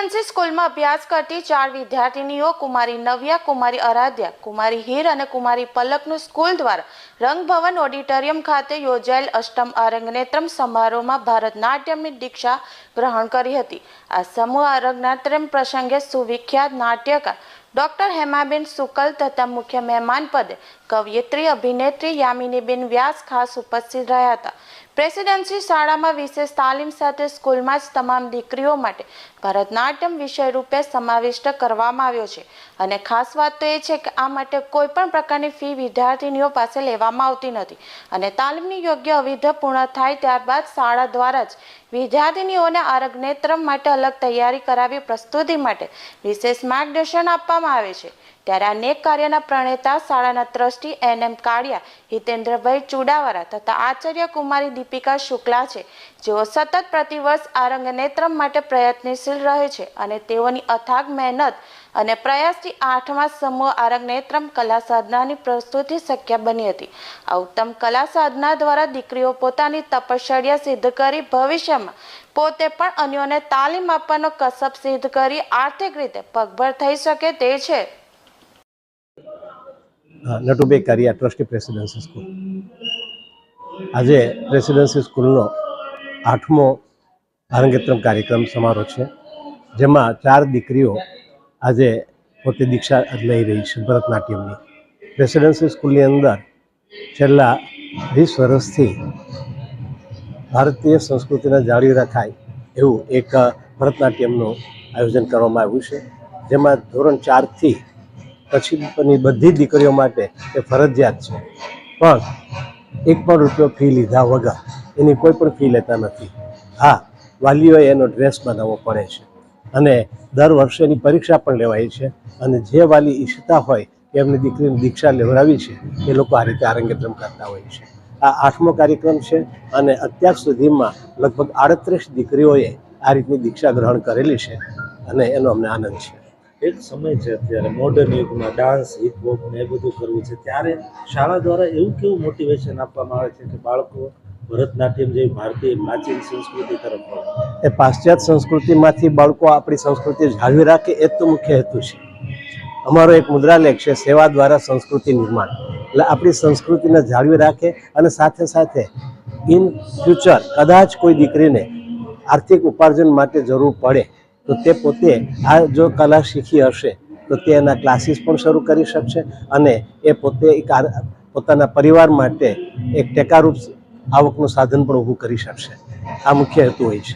Presidency સ્કૂલમાં અભ્યાસ કરતી ચાર વિદ્યાર્થીનીઓ કુમારી નવ્યા, કુમારી આરાધ્યા કુમારી હીર અને કુમારી પલકનું સ્કૂલ દ્વારા રંગભવન ઓડિટોરિયમ ખાતે યોજાયેલ અષ્ટમ અરંગનેત્રમ સમારોહમાં ભારતનાટ્યમની દીક્ષા ગ્રહણ કરી હતી. આ સમૂહ અરંગનેત્રમ પ્રસંગે સુવિખ્યાત નાટ્યકાર ડોક્ટર હેમાબેન સુકલ તથા મુખ્ય મહેમાન પદે કવયિત્રી, અભિનેત્રી યામિનીબેન વ્યાસ ખાસ ઉપસ્થિત રહ્યા હતા. પ્રેસિડેન્સી શાળામાં વિશેષ તાલીમ સાથે સ્કૂલમાં જ તમામ દીકરીઓ માટે ભરતનાટ્યમ વિષય રૂપે સમાવિષ્ટ કરવામાં આવ્યો છે. અને ખાસ વાત તો એ છે કે આ માટે કોઈ પણ પ્રકારની ફી વિદ્યાર્થીનીઓ પાસે લેવામાં આવતી નથી. અને તાલીમની યોગ્ય અવિધ પૂર્ણ થાય ત્યારબાદ શાળા દ્વારા જ વિદ્યાર્થીનીઓને આરગ્નેત્રમ માટે અલગ તૈયારી કરાવી પ્રસ્તુતિ માટે વિશેષ માર્ગદર્શન આપવામાં આવે છે. ત્યારે અનેક કાર્યના પ્રણેતા, શાળાના ટ્રસ્ટી એન એમ કાળિયા, હિતેન્દ્રભાઈ ચુડાવરા તથા આચાર્ય કુમારી દીપિકા શુક્લા છે. જેઓ સતત પ્રતિવર્ષ આરંગનેત્રમ માટે પ્રયત્નશીલ રહે છે અને તેઓની અથાગ મહેનત અને પ્રયાસથી આઠમા સમૂહ આરંગનેત્રમ કલા સાધનાની પ્રસ્તુતિ શક્ય બની હતી. આ ઉત્તમ કલા સાધના દ્વારા દીકરીઓ પોતાની તપશ્ચર્યા સિદ્ધ કરી ભવિષ્યમાં પોતે પણ અન્યોને તાલીમ આપવાનો કસબ સિદ્ધ કરી આર્થિક રીતે પગભર થઈ શકે તે છે. Natubhai Kariya trustee presidency school. આજે પ્રેસિડેન્સી સ્કૂલનો આઠમો ભારંગેત્રમ કાર્યક્રમ સમારોહ છે, જેમાં ચાર દીકરીઓ આજે પોતે દીક્ષા લઈ રહી છે ભરતનાટ્યમની. પ્રેસિડેન્સી સ્કૂલની અંદર છેલ્લા વીસ વર્ષથી ભારતીય સંસ્કૃતિને જાળવી રખાય એવું એક ભરતનાટ્યમનું આયોજન કરવામાં આવ્યું છે, જેમાં ધોરણ ચારથી પછીની બધી દીકરીઓ માટે એ ફરજિયાત છે. પણ એક પણ રૂપિયો ફી લીધા વગર એની કોઈ પણ ફી લેતા નથી. હા, વાલીઓએ એનો ડ્રેસ બનાવવો પડે છે. અને દર વર્ષે એની પરીક્ષા પણ લેવાય છે. અને જે વાલી ઈચ્છતા હોય કે એમની દીકરીની દીક્ષા લેવડાવી છે, એ લોકો આ રીતે આરંગેત્રમ કરતા હોય છે. આ આઠમો કાર્યક્રમ છે અને અત્યાર સુધીમાં લગભગ આડત્રીસ દીકરીઓએ આ રીતની દીક્ષા ગ્રહણ કરેલી છે અને એનો અમને આનંદ છે. એક સમય છે અત્યારે મોડર્ન યુગમાં ડાન્સ હિપહોપ ને એ બધું કરવું છે. ત્યારે શાળા દ્વારા એવું કેવું મોટિવેશન આપવામાં આવે છે કે બાળકો ભરતનાટ્યમ જેવી ભારતીય પ્રાચીન સંસ્કૃતિ તરફ એ પાશ્ચાત્ય સંસ્કૃતિમાંથી બાળકો આપણી સંસ્કૃતિ જાળવી રાખે એ તો મુખ્ય હેતુ છે. અમારો એક મુદ્રાલેખ છે, સેવા દ્વારા સંસ્કૃતિ નિર્માણ. એટલે આપણી સંસ્કૃતિને જાળવી રાખે અને સાથે સાથે ઇન ફ્યુચર કદાચ કોઈ દીકરીને આર્થિક ઉપાર્જન માટે જરૂર પડે તો તે પોતે આ જો કલા શીખી હશે, તો તે એના ક્લાસીસ પણ શરૂ કરી શકશે અને એ પોતે પોતાના પરિવાર માટે એક ટેકારૂપ આવકનું સાધન પણ ઊભું કરી શકશે. આ મુખ્ય હેતુ હોય છે.